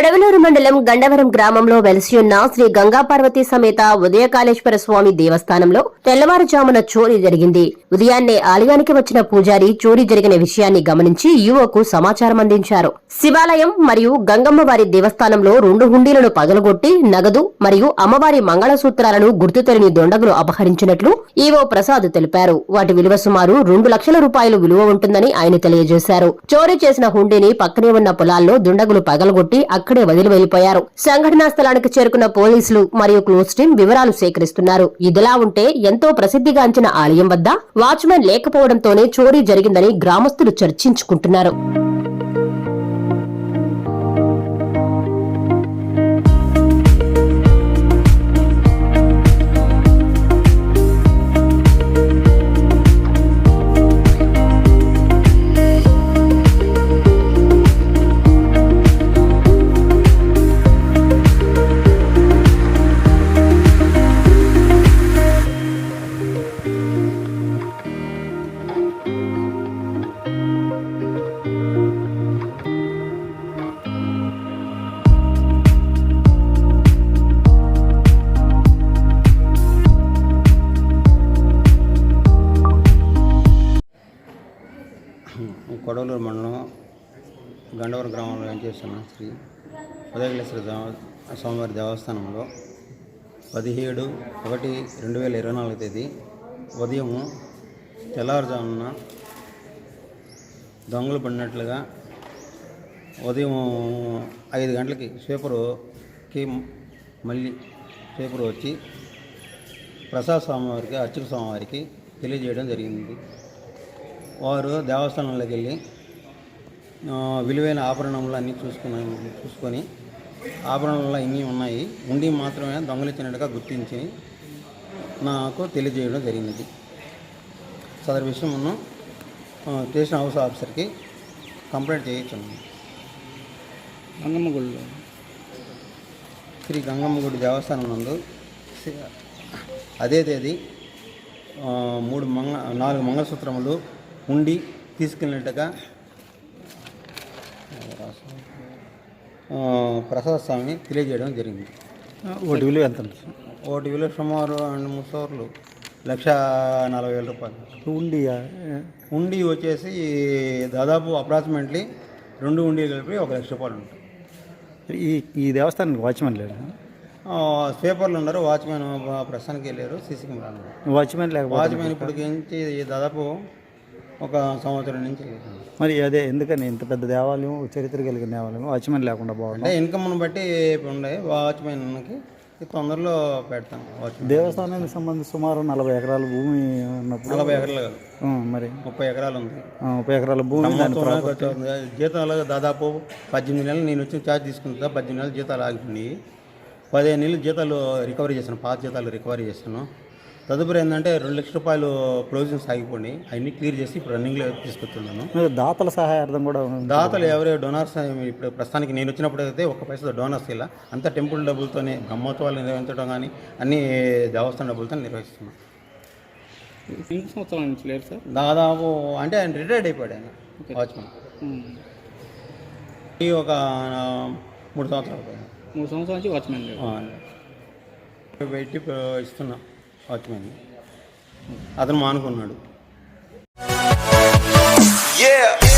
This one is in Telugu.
కొడవలూరు మండలం గండవరం గ్రామంలో వెలసి ఉన్న శ్రీ గంగాపార్వతి సమేత ఉదయకాళేశ్వర స్వామి దేవస్థానంలో తెల్లవారుజామున చోరీ జరిగింది. ఉదయాన్నే ఆలయానికి వచ్చిన పూజారి చోరీ జరిగిన విషయాన్ని గమనించి యువకు సమాచారం అందించారు. శివాలయం మరియు గంగమ్మ వారి దేవస్థానంలో రెండు హుండీలను పగలగొట్టి నగదు మరియు అమ్మవారి మంగళసూత్రాలను గుర్తు తెలియని దొండగులు అపహరించినట్లు ఈవో ప్రసాద్ తెలిపారు. వాటి విలువ సుమారు రెండు లక్షల రూపాయలు విలువ ఉంటుందని ఆయన తెలియజేశారు. చోరీ చేసిన హుండీని పక్కనే ఉన్న పొలాల్లో దుండగులు పగలగొట్టి అక్కడ వదిలి వెళ్ళిపోయారు సంఘటనా స్థలానికి చేరుకున్న పోలీసులు మరియు క్లోజ్ టీం వివరాలు సేకరిస్తున్నారు. ఇదిలా ఉంటే ఎంతో ప్రసిద్ధిగాంచిన ఆలయం వద్ద వాచ్మెన్ లేకపోవడంతోనే చోరీ జరిగిందని గ్రామస్తులు చర్చించుకుంటున్నారు. కొడవలూరు మండలం గండవరం గ్రామంలో వెంకటేశ్వర శ్రీ ఉదయగలేశ్వర స్వామివారి దేవస్థానంలో పదిహేడు ఒకటి రెండు వేల ఇరవై నాలుగు తేదీ ఉదయం తెల్లవారుజామున దొంగలు పడినట్లుగా ఉదయం ఐదు గంటలకి స్వీపరుకి మళ్ళీ స్వీపరు వచ్చి ప్రసాద్ స్వామివారికి అర్చక స్వామివారికి తెలియజేయడం జరిగింది. వారు దేవస్థానంలోకి వెళ్ళి విలువైన ఆభరణములు అన్నీ చూసుకుని చూసుకొని ఆభరణాలు ఇన్ని ఉన్నాయి. ఉండి మాత్రమే దొంగలిచ్చినట్టుగా గుర్తించి నాకు తెలియజేయడం జరిగింది. సదరు విషయమును స్టేషన్ హౌస్ ఆఫీసర్కి కంప్లైంట్ చేయించున్నాను. గంగమ్మ గుడిలో శ్రీ గంగమ్మ గుడి దేవస్థానం నందు అదే తేదీ మూడు మంగ నాలుగు మంగళసూత్రములు ఉండి తీసుకెళ్ళినట్టుగా ప్రసాద్ స్వామి తెలియజేయడం జరిగింది. ఒకటి విలువ ఎంత? ఒకటి విలువ సుమారు రెండు మూడు సోర్లు లక్ష నలభై వేల రూపాయలు. ఉండి ఉండి వచ్చేసి దాదాపు అప్రాక్సిమేట్లీ రెండు ఉండి కలిపి ఒక లక్ష రూపాయలు ఉంటాయి ఈ ఈ దేవస్థానానికి వాచ్మెన్ లేడు? ఆ, స్వీపర్లు ఉన్నారు వాచ్మెన్ ప్రస్తుతానికి వెళ్ళారు సీసీ కెమెరా ఉన్నారు. వాచ్మెన్ లేకపోతే వాచ్మెన్ ఇప్పటికి దాదాపు ఒక సంవత్సరం నుంచి. మరి అదే ఎందుకని ఇంత పెద్ద దేవాలయం చరిత్ర కలిగిన దేవాలయం వాచ్మెన్ లేకుండా బాగుంది? అంటే ఇన్కమ్ను బట్టి ఉండే వాచ్మెన్కి తొందరలో పెడతాం దేవస్థానానికి సంబంధించి సుమారు నలభై ఎకరాల భూమి ఉన్నప్పుడు నలభై ఎకరాలు మరి ముప్పై ఎకరాలు ఉంది. ముప్పై ఎకరాల భూమి. జీతాలు దాదాపు పద్దెనిమిది నెలలు నేను వచ్చి ఛార్జ్ తీసుకుంటా పద్దెనిమిది నెలలు జీతాలు ఆగిపోయి పదిహేను నెలలు జీతాలు రికవరీ చేశాను పాత జీతాలు రికవరీ చేశాను. తదుపరి ఏంటంటే రెండు లక్షల రూపాయలు ప్రొవిజన్స్ ఆగిపోయి అవన్నీ క్లియర్ చేసి ఇప్పుడు రన్నింగ్లో తీసుకొస్తున్నాను. మరి దాతల సహాయార్థం కూడా. దాతలు ఎవరే డోనర్స్ ఇప్పుడు ప్రస్తుతానికి నేను వచ్చినప్పుడు అయితే ఒక్క పైసా డోనర్స్ ఇలా అంతా టెంపుల్ డబ్బులతోనే బ్రహ్మోత్సవాలు నిర్వహించడం కానీ అన్ని దేవస్థాన డబ్బులతో నిర్వహిస్తున్నాం. ఎన్ని సంవత్సరాల నుంచి లేరు సార్? దాదాపు అంటే ఆయన రిటైర్డ్ అయిపోయాడు ఆయన వాచ్మెన్ ఈ ఒక మూడు సంవత్సరాలు. మూడు సంవత్సరాల నుంచి వాచ్మెన్ పెట్టి ఇస్తున్నా. వాచ్మెన్ అతను మానుకున్నాడు Yeah.